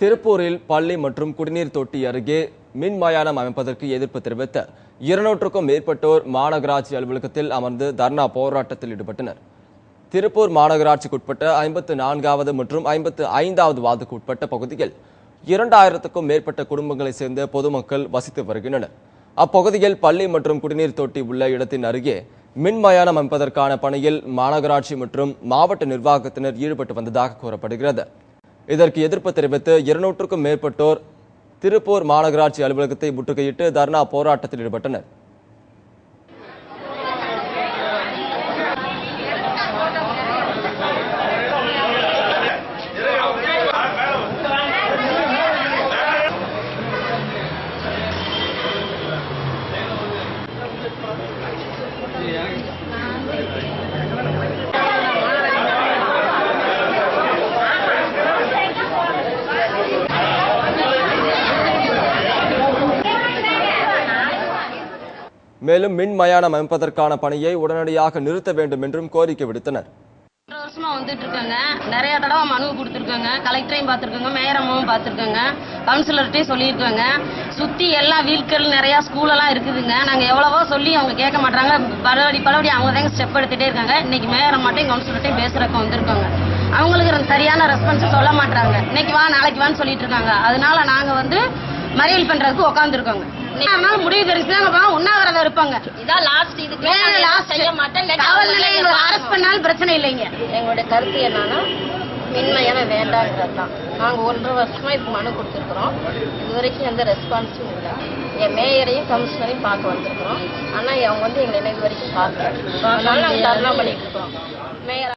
திருப்பூரில் பள்ளி மற்றும் குடிநீர் தொட்டி அருகே மின் மயானம் அமைப்பதற்கு எதிர்ப்பு தெரிவித்த இருநூற்றுக்கும் மேற்பட்டோர் மாநகராட்சி அலுவலகத்தில் அமர்ந்து தர்ணா போராட்டத்தில் ஈடுபட்டனர். திருப்பூர் மாநகராட்சிக்குட்பட்ட ஐம்பத்து நான்காவது மற்றும் ஐம்பத்து ஐந்தாவது வார்டுக்கு உட்பட்ட பகுதியில் இரண்டாயிரத்துக்கும் மேற்பட்ட குடும்பங்களைச் சேர்ந்த பொதுமக்கள் வசித்து வருகின்றனர். அப்பகுதியில் பள்ளி மற்றும் குடிநீர் தொட்டி உள்ள இடத்தின் அருகே மின் மயானம் அமைப்பதற்கான பணியில் மாநகராட்சி மற்றும் மாவட்ட நிர்வாகத்தினர் ஈடுபட்டு வந்ததாக கூறப்படுகிறது. இதற்கு எதிர்ப்பு தெரிவித்து இருநூற்றுக்கும் மேற்பட்டோர் திருப்பூர் மாநகராட்சி அலுவலகத்தை முற்றுகையிட்டு தர்ணா போராட்டத்தில் ஈடுபட்டனர். மேலும் மின் மயானம் அமைப்பதற்கான பணியை உடனடியாக நிறுத்த வேண்டும் என்றும் கோரிக்கை விடுத்தனர். ரெண்டு வருஷமா வந்துட்டு இருக்காங்க நிறைய தடவை மனு கொடுத்துருக்காங்க. கலெக்டரையும் பார்த்துருக்காங்க. மேயரம்மாவும் பார்த்துருக்காங்க. கவுன்சிலர்கிட்டையும் சொல்லியிருக்காங்க. சுற்றி எல்லா வீட்கள் நிறையா ஸ்கூலெல்லாம் இருக்குதுங்க. நாங்கள் எவ்வளவோ சொல்லி அவங்க கேட்க மாட்டாங்க பலபடி பலபடி அவங்க தாங்க ஸ்டெப் எடுத்துகிட்டே இருக்காங்க. இன்னைக்கு மேயரம்மாட்டையும் கவுன்சிலர்கிட்டையும் பேசுறதுக்கு வந்திருக்காங்க. அவங்களுக்கு சரியான ரெஸ்பான்ஸ் சொல்ல மாட்டாங்க இன்னைக்கு வா நாளைக்கு வான்னு சொல்லிட்டு இருக்காங்க அதனால நாங்கள் வந்து மறியல் பண்ணுறதுக்கு உட்காந்துருக்கோங்க அதனால முடிவு தெரிஞ்சுதாங்க உண்ணாவிரதம் இருப்பாங்க. இதான் லாஸ்ட் இதுக்கு last. செய்ய மாட்டேன் காவல் நிலையங்களை அரெஸ்ட் பண்ணாலும் பிரச்சனை இல்லைங்க. எங்களுடைய கருத்து என்னன்னா மின்மையான வேண்டாங்கிறது தான். நாங்கள் ஒன்றரை வருஷமா இதுக்கு மனு கொடுத்துருக்குறோம். இது வரைக்கும் எந்த ரெஸ்பான்ஸும் இல்லை. என் மேயரையும் கமிஷனரையும் பார்க்க வந்திருக்கிறோம். ஆனால் அவங்க வந்து எங்களை இன்னைக்கு வரைக்கும் பார்க்கல. அதனால நாங்கள் தர்ணா பண்ணிட்டு இருக்கிறோம் மேயர்